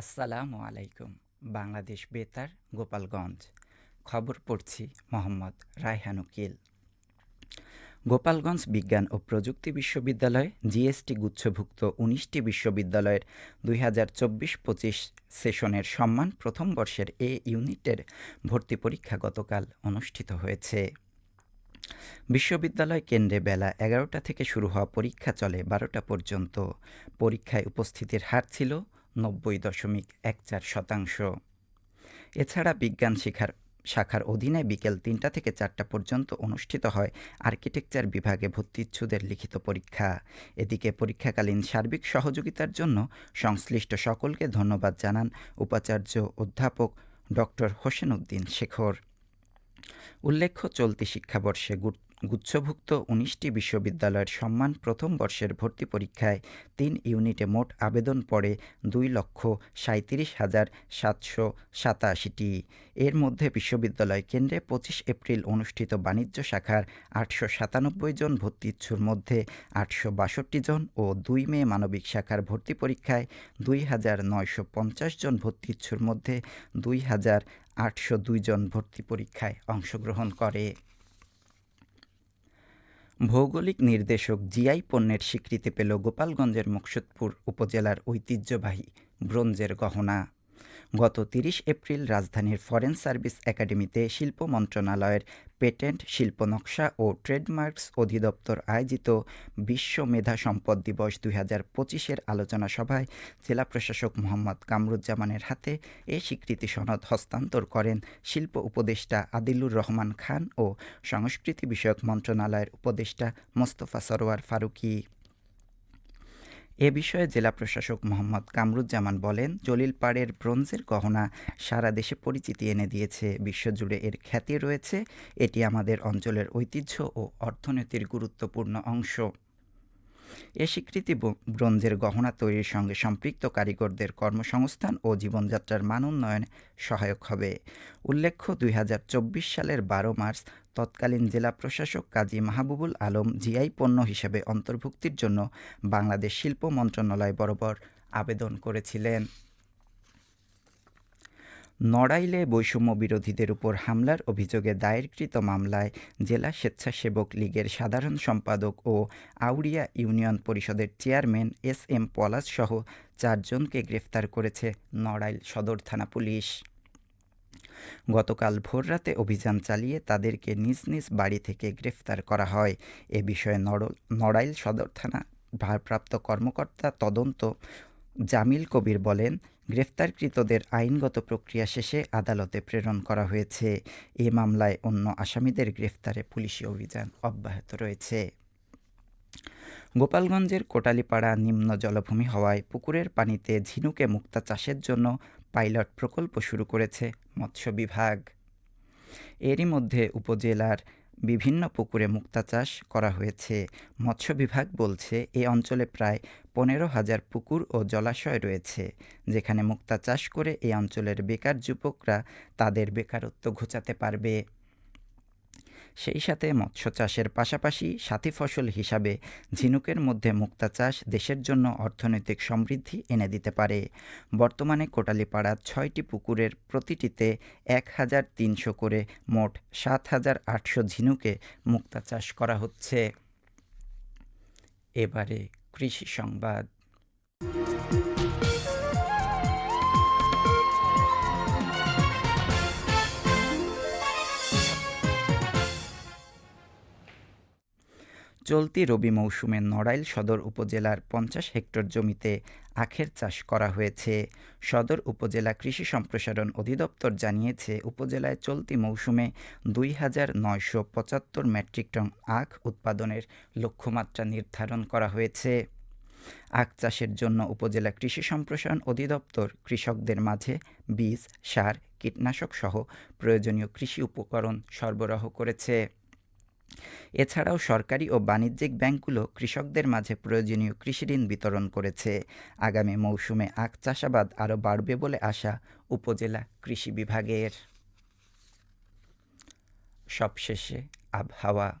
আসসালামু আলাইকুম, বাংলাদেশ বেতার, গোপালগঞ্জ। খবর পড়ছি মোহাম্মদ রায়হান উকিল। গোপালগঞ্জ বিজ্ঞান ও প্রযুক্তি বিশ্ববিদ্যালয় জিএসটি গুচ্ছভুক্ত উনিশটি বিশ্ববিদ্যালয়ের দুই হাজার চব্বিশ পঁচিশ সেশনের সম্মান প্রথম বর্ষের এ ইউনিটের ভর্তি পরীক্ষা গতকাল অনুষ্ঠিত হয়েছে। বিশ্ববিদ্যালয় কেন্দ্রে বেলা এগারোটা থেকে শুরু হওয়া পরীক্ষা চলে বারোটা পর্যন্ত। পরীক্ষায় উপস্থিতির হার ছিল নব্বই দশমিক এক চার শতাংশ। এছাড়া বিজ্ঞান শিখার, শাখার অধীনে বিকেল তিনটা থেকে চারটা পর্যন্ত অনুষ্ঠিত হয় আর্কিটেকচার বিভাগে ভর্তিচ্ছুদের লিখিত পরীক্ষা। এদিকে পরীক্ষাকালীন সার্বিক সহযোগিতার জন্য সংশ্লিষ্ট সকলকে ধন্যবাদ জানান উপাচার্য অধ্যাপক ডক্টর হোসেন উদ্দিন শেখর। উল্লেখ্য, চলতি শিক্ষাবর্ষে গুচ্ছভুক্ত উনিশটি বিশ্ববিদ্যালয়ের সম্মান প্রথম বর্ষের ভর্তি পরীক্ষায় তিন ইউনিটে মোট আবেদন পড়ে দুই লক্ষ সাঁত্রিশ হাজার সাতশো সাতাশিটি। এর মধ্যে বিশ্ববিদ্যালয় কেন্দ্রে পঁচিশ এপ্রিল অনুষ্ঠিত বাণিজ্য শাখার আটশো সাতানব্বই জন ভর্তি ইচ্ছুর মধ্যে আটশো বাষট্টি জন ও দুই মে মানবিক শাখার ভর্তি পরীক্ষায় দুই হাজার নয়শো পঞ্চাশ জন ভর্তি ইচ্ছুর মধ্যে দুই হাজার আটশো দুই জন ভর্তি পরীক্ষায় অংশগ্রহণ করে। ভৌগোলিক নির্দেশক জিআই পণ্যের স্বীকৃতি পেল গোপালগঞ্জের মুকসুদপুর উপজেলার ঐতিহ্যবাহী ব্রোঞ্জের গহনা। গত তিরিশ এপ্রিল রাজধানীর ফরেন সার্ভিস একাডেমিতে শিল্প মন্ত্রণালয়ের পেটেন্ট, শিল্প নকশা ও ট্রেডমার্কস অধিদপ্তর আয়োজিত বিশ্ব মেধা সম্পদ দিবস দুই হাজার পঁচিশের আলোচনা সভায় জেলা প্রশাসক মোহাম্মদ কামরুজ্জামানের হাতে এ স্বীকৃতি সনদ হস্তান্তর করেন শিল্প উপদেষ্টা আদিলুর রহমান খান ও সংস্কৃতি বিষয়ক মন্ত্রণালয়ের উপদেষ্টা মোস্তফা সরোয়ার ফারুকি। এ বিষয়ে জেলা প্রশাসক মোহাম্মদ কামরুজ্জামান বলেন জলিল পাড়ের ব্রোঞ্জের গহনা সারা দেশে পরিচিতি এনে দিয়েছে, বিশ্বজুড়ে এর খ্যাতি রয়েছে, এটি আমাদের অঞ্চলের ঐতিহ্য ও অর্থনীতির গুরুত্বপূর্ণ অংশ। এ স্বীকৃতি ব্রোঞ্জের গহনা তৈরির সঙ্গে সম্পৃক্ত কারিগরদের কর্মসংস্থান ও জীবনযাত্রার মান উন্নয়নে সহায়ক হবে। উল্লেখ্য, দুই হাজার চব্বিশ সালের বারো মার্চ তৎকালীন জেলা প্রশাসক কাজী মাহবুবুল আলম জিআই পণ্য হিসেবে অন্তর্ভুক্তির জন্য বাংলাদেশ শিল্প মন্ত্রণালয় বরাবর আবেদন করেছিলেন। নড়াইলে বৈষম্য বিরোধীদের উপর হামলার অভিযোগে দায়েরকৃত মামলায় জেলা স্বেচ্ছাসেবক লীগের সাধারণ সম্পাদক ও আউড়িয়া ইউনিয়ন পরিষদের চেয়ারম্যান এস এম পলাশ সহ চারজনকে গ্রেফতার করেছে নড়াইল সদর থানা পুলিশ। গতকাল ভোররাতে অভিযান চালিয়ে তাদেরকে নিজ নিজ বাড়ি থেকে গ্রেফতার করা হয়। এ বিষয়ে নড়াইল সদর থানা ভারপ্রাপ্ত কর্মকর্তা তদন্ত জামিল কবির বলেন গ্রেফতারকৃতদের আইনগত প্রক্রিয়া শেষে আদালতে প্রেরণ করা হয়েছে। এ মামলায় অন্য আসামিদের গ্রেফতারে পুলিশি অভিযান অব্যাহত রয়েছে। গোপালগঞ্জের কোটালীপাড়া নিম্ন জলভূমি হওয়ায় পুকুরের পানিতে ঝিনুকে মুক্তা চাষের জন্য পাইলট প্রকল্প শুরু করেছে মৎস্য বিভাগ। এরই মধ্যে উপজেলার বিভিন্ন পুকুরে মুক্তা চাষ করা হয়েছে। মৎস্য বিভাগ বলছে, এ অঞ্চলে প্রায় পনেরো হাজার পুকুর ও জলাশয় রয়েছে, যেখানে মুক্তা চাষ করে এই অঞ্চলের বেকার যুবকরা তাদের বেকারত্ব ঘোচাতে পারবে। সেই সাথে মৎস্য চাষের পাশাপাশি সাথী ফসল হিসাবে ঝিনুকের মধ্যে মুক্তা চাষ দেশের জন্য অর্থনৈতিক সমৃদ্ধি এনে দিতে পারে। বর্তমানে কোটালীপাড়ার ছয়টি পুকুরের প্রতিটিতে এক হাজার তিনশো করে মোট সাত হাজার আটশো ঝিনুকে মুক্তা চাষ করা হচ্ছে। এবারে কৃষি সংবাদ। চলতি রবি মৌসুমে নড়াইল সদর উপজেলার পঞ্চাশ হেক্টর জমিতে আখের চাষ করা হয়েছে। সদর উপজেলা কৃষি সম্প্রসারণ অধিদপ্তর জানিয়েছে, উপজেলায় চলতি মৌসুমে দুই হাজার নয়শো পঁচাত্তর মেট্রিক টন আখ উৎপাদনের লক্ষ্যমাত্রা নির্ধারণ করা হয়েছে। আখ চাষের জন্য উপজেলা কৃষি সম্প্রসারণ অধিদপ্তর কৃষকদের মাঝে বীজ, সার, কীটনাশক সহ প্রয়োজনীয় কৃষি উপকরণ সরবরাহ করেছে। এছাড়াও সরকারি ও বাণিজ্যিক ব্যাংকগুলো কৃষকদের মাঝে প্রয়োজনীয় কৃষিঋণ বিতরণ করেছে। আগামী মৌসুমে আখ চাষাবাদ আরও বাড়বে বলে আশা উপজেলা কৃষি বিভাগের। সবশেষে আবহাওয়া।